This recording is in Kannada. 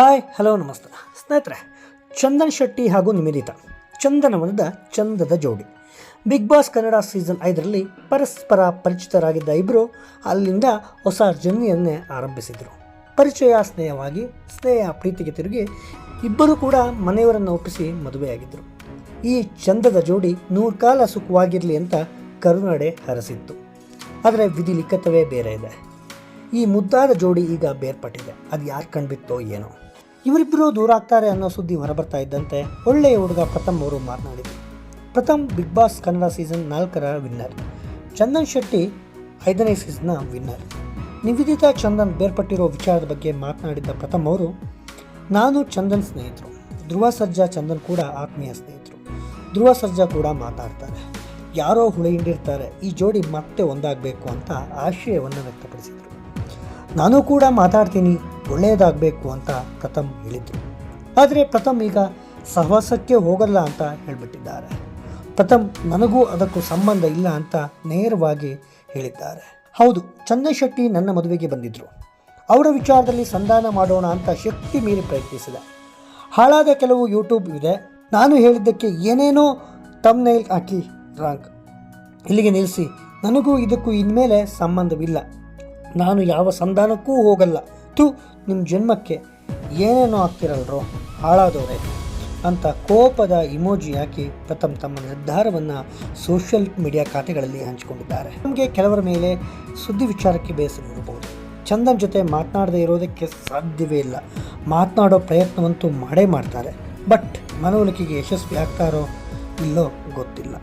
ಹಾಯ್, ಹಲೋ, ನಮಸ್ತೆ. ಸ್ನೇಹಿತರೆ, ಚಂದನ್ ಶೆಟ್ಟಿ ಹಾಗೂ ನಿಮಿದಿತಾ ಚಂದನವನದ ಚಂದದ ಜೋಡಿ. ಬಿಗ್ ಬಾಸ್ ಕನ್ನಡ ಸೀಸನ್ ಐದರಲ್ಲಿ ಪರಸ್ಪರ ಪರಿಚಿತರಾಗಿದ್ದ ಇಬ್ಬರು ಅಲ್ಲಿಂದ ಹೊಸ ಜರ್ನಿಯನ್ನೇ ಆರಂಭಿಸಿದರು. ಪರಿಚಯ, ಸ್ನೇಹವಾಗಿ, ಸ್ನೇಹ, ಪ್ರೀತಿಗೆ ತಿರುಗಿ ಇಬ್ಬರು ಕೂಡ ಮನೆಯವರನ್ನು ಒಪ್ಪಿಸಿ ಮದುವೆಯಾಗಿದ್ದರು ಈ ಚಂದದ ಜೋಡಿ ನೂರು ಕಾಲ ಸುಖವಾಗಿರಲಿ ಅಂತ ಕರುನಡೆ ಹರಸಿತ್ತು. ಆದರೆ ವಿಧಿ ಲಿಖಿತವೇ ಬೇರೆ ಇದೆ. ಈ ಮುದ್ದಾದ ಜೋಡಿ ಈಗ ಬೇರ್ಪಟ್ಟಿದೆ. ಅದು ಯಾರು ಕಂಡ್ಬಿತ್ತೋ ಏನೋ. ಇವರಿಬ್ಬರು ದೂರ ಆಗ್ತಾರೆ ಅನ್ನೋ ಸುದ್ದಿ ಹೊರಬರ್ತಾ ಇದ್ದಂತೆ ಒಳ್ಳೆಯ ಹುಡುಗ ಪ್ರಥಮ್ ಅವರು ಮಾತನಾಡಿದರು. Pratham Big Boss Kannada season ನಾಲ್ಕರ ವಿನ್ನರ್. ಚಂದನ್ ಶೆಟ್ಟಿ ಐದನೇ ಸೀಸನ್ನ ವಿನ್ನರ್. ನಿವೇದಿತಾ ಚಂದನ್ ಬೇರ್ಪಟ್ಟಿರೋ ವಿಚಾರದ ಬಗ್ಗೆ ಮಾತನಾಡಿದ್ದ ಪ್ರಥಮ್ ಅವರು, ನಾನು ಚಂದನ್ ಸ್ನೇಹಿತರು. ಧ್ರುವ ಸರ್ಜಾ ಚಂದನ್ ಕೂಡ ಆತ್ಮೀಯ ಸ್ನೇಹಿತರು. ಧ್ರುವ ಸರ್ಜಾ ಕೂಡ ಮಾತಾಡ್ತಾರೆ. ಯಾರೋ ಹುಳಿ ಹಿಂಡಿರ್ತಾರೆ. ಈ ಜೋಡಿ ಮತ್ತೆ ಒಂದಾಗಬೇಕು ಅಂತ ಆಶಯವನ್ನು ವ್ಯಕ್ತಪಡಿಸಿದರು. ನಾನು ಕೂಡ ಮಾತಾಡ್ತೀನಿ. ಒಳ್ಳೆಯದಾಗಬೇಕು ಅಂತ ಪ್ರಥಮ್ ಹೇಳಿದರು. ಆದರೆ ಪ್ರಥಮ್ ಈಗ ಸಹವಾಸಕ್ಕೆ ಹೋಗಲ್ಲ ಅಂತ ಹೇಳಿಬಿಟ್ಟಿದ್ದಾರೆ. ಪ್ರಥಮ್ ನನಗೂ ಅದಕ್ಕೂ ಸಂಬಂಧ ಇಲ್ಲ ಅಂತ ನೇರವಾಗಿ ಹೇಳಿದ್ದಾರೆ. ಹೌದು, ಚಂದ್ರಶೆಟ್ಟಿ ನನ್ನ ಮದುವೆಗೆ ಬಂದಿದ್ದರು ಅವರ ವಿಚಾರದಲ್ಲಿ ಸಂಧಾನ ಮಾಡೋಣ ಅಂತ ಶಕ್ತಿ ಮೀರಿ ಪ್ರಯತ್ನಿಸಿದೆ. ಹಾಳಾದ ಕೆಲವು ಯೂಟ್ಯೂಬ್ ಇದೆ. ನಾನು ಹೇಳಿದ್ದಕ್ಕೆ ಏನೇನೋ ತಮ್ನೈಲ್ ಹಾಕಿ ರಾಂಗ್. ಇಲ್ಲಿಗೆ ನಿಲ್ಲಿಸಿ ನನಗೂ ಇದಕ್ಕೂ ಇನ್ಮೇಲೆ ಸಂಬಂಧವಿಲ್ಲ. ನಾನು ಯಾವ ಸಂಧಾನಕ್ಕೂ ಹೋಗಲ್ಲ. ತು ನಿಮ್ಮ ಜನ್ಮಕ್ಕೆ ಏನೇನೋ ಆಗ್ತಿರಲ್ರೋ ಹಾಳಾದವ್ರೆ ಅಂತ ಕೋಪದ ಇಮೋಜಿ ಹಾಕಿ ಪ್ರಥಮ್ ತಮ್ಮ ನಿರ್ಧಾರವನ್ನು ಸೋಷಿಯಲ್ ಮೀಡಿಯಾ ಖಾತೆಗಳಲ್ಲಿ ಹಂಚಿಕೊಂಡಿದ್ದಾರೆ. ನಮಗೆ ಕೆಲವರ ಮೇಲೆ ಸುದ್ದಿ ವಿಚಾರಕ್ಕೆ ಬೇಸರ ಇರಬಹುದು. ಚಂದನ್ ಜೊತೆ ಮಾತನಾಡದೇ ಇರೋದಕ್ಕೆ ಸಾಧ್ಯವೇ ಇಲ್ಲ. ಮಾತನಾಡೋ ಪ್ರಯತ್ನವಂತೂ ಮಾಡೇ ಮಾಡ್ತಾರೆ. ಬಟ್ ಮನವೊಲಿಕೆಗೆ ಯಶಸ್ವಿ ಆಗ್ತಾರೋ ಇಲ್ಲೋ ಗೊತ್ತಿಲ್ಲ.